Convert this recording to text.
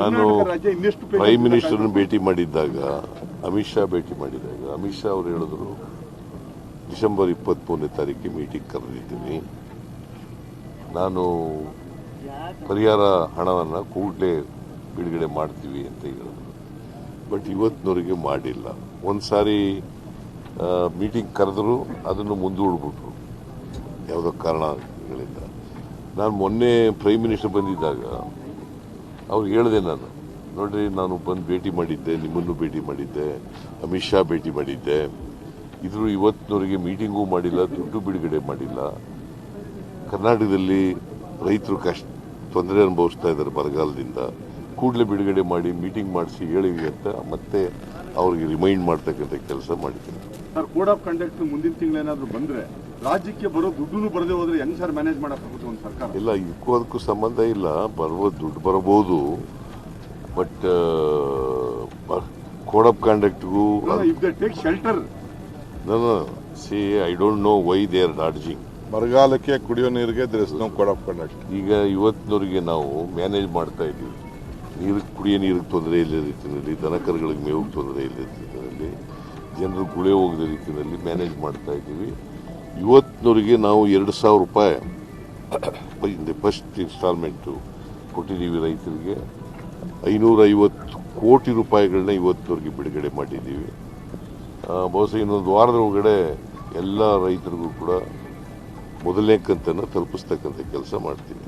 ನಾನು ಪ್ರೈಮ್ ಮಿನಿಸ್ಟರ್ನ ಭೇಟಿ ಮಾಡಿದ್ದಾಗ ಅಮಿತ್ ಶಾ ಭೇಟಿ ಮಾಡಿದಾಗ ಅಮಿತ್ ಶಾ ಅವರು ಹೇಳಿದ್ರು ಡಿಸೆಂಬರ್ ಇಪ್ಪತ್ತ್ಮೂರನೇ ತಾರೀಕಿಗೆ ಮೀಟಿಂಗ್ ಕರೆದಿದ್ದೀನಿ. ನಾನು ಪರಿಹಾರ ಹಣವನ್ನು ಕೂಡಲೇ ಬಿಡುಗಡೆ ಮಾಡ್ತೀವಿ ಅಂತ ಹೇಳಿದ್ರು. ಬಟ್ ಇವತ್ತಿನವರೆಗೆ ಮಾಡಿಲ್ಲ. ಒಂದು ಸಾರಿ ಮೀಟಿಂಗ್ ಕರೆದ್ರು ಅದನ್ನು ಮುಂದೂಡ್ಬಿಟ್ರು. ಯಾವುದೋ ಕಾರಣಗಳಿಂದ. ನಾನು ಮೊನ್ನೆ ಪ್ರೈಮ್ ಮಿನಿಸ್ಟರ್ ಬಂದಿದ್ದಾಗ ಅವ್ರು ಹೇಳಿದೆ ನಾನು, ನೋಡ್ರಿ, ನಾನು ಬಂದು ಭೇಟಿ ಮಾಡಿದ್ದೆ, ನಿಮ್ಮನ್ನು ಭೇಟಿ ಮಾಡಿದ್ದೆ, ಅಮಿತ್ ಶಾ ಭೇಟಿ ಮಾಡಿದ್ದೆ. ಇದ್ರು ಇವತ್ತಿನವರೆಗೆ ಮೀಟಿಂಗೂ ಮಾಡಿಲ್ಲ, ದುಡ್ಡು ಬಿಡುಗಡೆ ಮಾಡಿಲ್ಲ. ಕರ್ನಾಟಕದಲ್ಲಿ ರೈತರು ಕಷ್ಟ, ತೊಂದರೆ ಅನುಭವಿಸ್ತಾ ಇದ್ದಾರೆ ಬರಗಾಲದಿಂದ. ಕೂಡಲೇ ಬಿಡುಗಡೆ ಮಾಡಿ ಮೀಟಿಂಗ್ ಮಾಡಿಸಿ ಹೇಳಿವಿ ಅಂತ ಮತ್ತೆ ಅವ್ರಿಗೆ ರಿಮೈಂಡ್ ಮಾಡ್ತಕ್ಕಂಥ ಕೆಲಸ ಮಾಡಿದ್ದೀನಿ. ಸರ್ ಕೋಡ್ ಆಫ್ ಕಂಡಕ್ಟ್ ಮುಂದಿನ ತಿಂಗಳೇನಾದರೂ ಬಂದ್ರೆ ರಾಜ್ಯಕ್ಕೆ ಬರೋ ದುಡ್ಡು ಬರದೇ ಹೋದ್ರೆ ಹೆಂಗ್ ಸರ್ ಮ್ಯಾನೇಜ್ ಮಾಡಬಹುದು ಒಂದು ಸರ್ಕಾರ? ಇಲ್ಲ ಇದಕ್ಕೂ ಅದಕ್ಕೂ ಸಂಬಂಧ ಇಲ್ಲ. ಬರುವ ದುಡ್ಡು ಬರಬಹುದು ಬಟ್ ಕೋಡ್ ಆಫ್ ಕಾಂಡಕ್ಟ್ಗೂ ಇಫ್ ದ ಟೇಕ್ ಶೆಲ್ಟರ್ ನಾನು see I don't know why they are dodging ಬರಗಾಲಕ್ಕೆ ಕುಡಿಯೋ ನೀರಿಗೆ there is no code of conduct. ಈಗ ಇವತ್ತಿನವರಿಗೆ ನಾವು ಮ್ಯಾನೇಜ್ ಮಾಡ್ತಾ ಇದ್ದೀವಿ. ನೀರು ಕುಡಿಯೋ ನೀರಿಗೆ ತೊಂದರೆ ಇಲ್ಲದ ರೀತಿಯಲ್ಲಿ ದನಕರುಗಳಿಗೆ ಮೇವು ತೊಂದರೆ ಇಲ್ಲದ ರೀತಿಯಲ್ಲಿ ಜನರು ಗುಳೆ ಹೋಗದ ರೀತಿಯಲ್ಲಿ ಮ್ಯಾನೇಜ್ ಮಾಡ್ತಾ ಇದ್ದೀವಿ. ಇವತ್ತಿನವರೆಗೆ ನಾವು ಎರಡು ಸಾವಿರ ರೂಪಾಯಿ ಫಸ್ಟ್ ಇನ್ಸ್ಟಾಲ್ಮೆಂಟು ಕೊಟ್ಟಿದ್ದೀವಿ ರೈತರಿಗೆ. ಐನೂರೈವತ್ತು ಕೋಟಿ ರೂಪಾಯಿಗಳನ್ನ ಇವತ್ತಿನವರೆಗೆ ಬಿಡುಗಡೆ ಮಾಡಿದ್ದೀವಿ. ಬಹುಶಃ ಇನ್ನೊಂದು ವಾರದ ಒಳಗಡೆ ಎಲ್ಲ ರೈತರಿಗೂ ಕೂಡ ಮೊದಲನೇ ಕಂತನ್ನು ತಲುಪಿಸ್ತಕ್ಕಂಥ ಕೆಲಸ ಮಾಡ್ತೀನಿ.